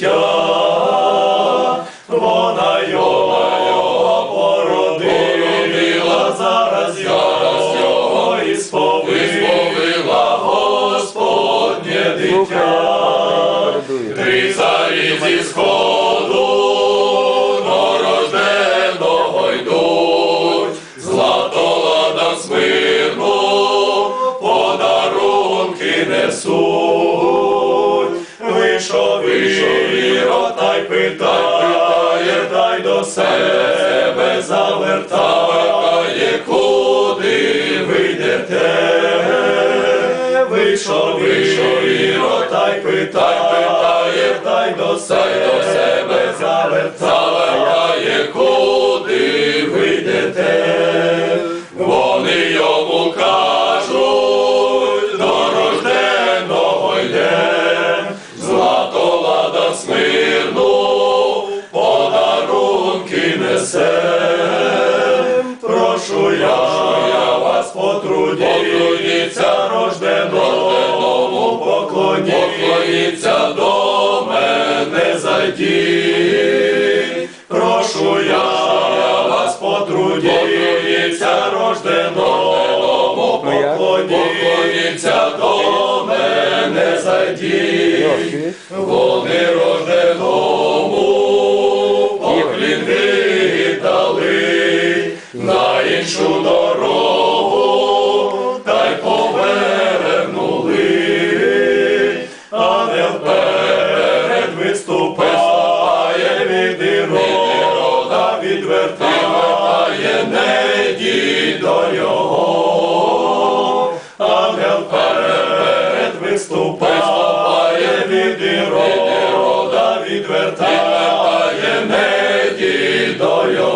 дитя, вона його породила, зараз його і сповила Господнє дитя. Три царі зі сходу норожденого йдуть, злато ладан смирну, подарунки несуть. Вийшов Питає, та й до себе завертає, куди вийдете? Вийшов, вийшов іро, та питає, та й до себе поклоніться до мене зайдіть. Прошу я, вас потрудіться, рожденому поклоніться до мене зайдіть. Вони рожденому поклін віддали на іншу відвертає не до його, ангел перед виступає від ірода, відвертає не до його,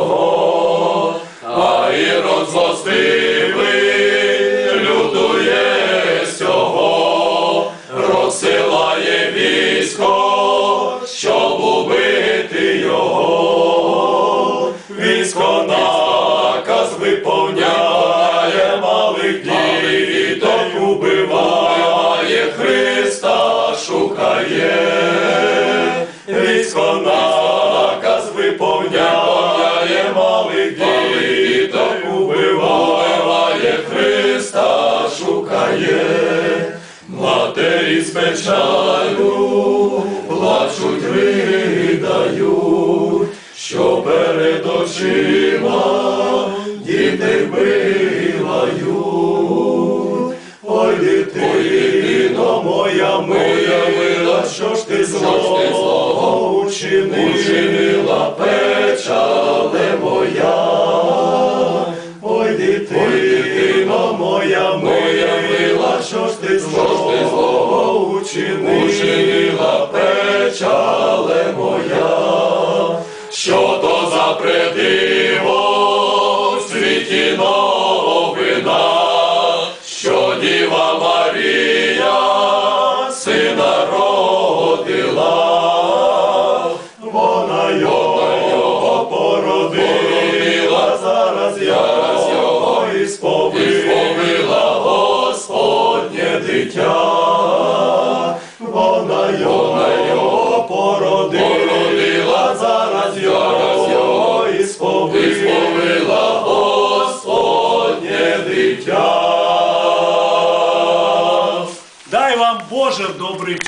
шукає. Військо наказ виповняє малих діток, убиває Христа, шукає. Матері з печалю плачуть, ридають, що перед очима дітей вбивають. Ой, дитино моя мила, учинила, печале моя. Ой, дитино моя моя мила, що ж ти злого учинила, печале моя. Що то за придиво в світі новина, дитя. Вона його породила, зараз його і сповила Господнє дитя. Дай вам Боже добрий.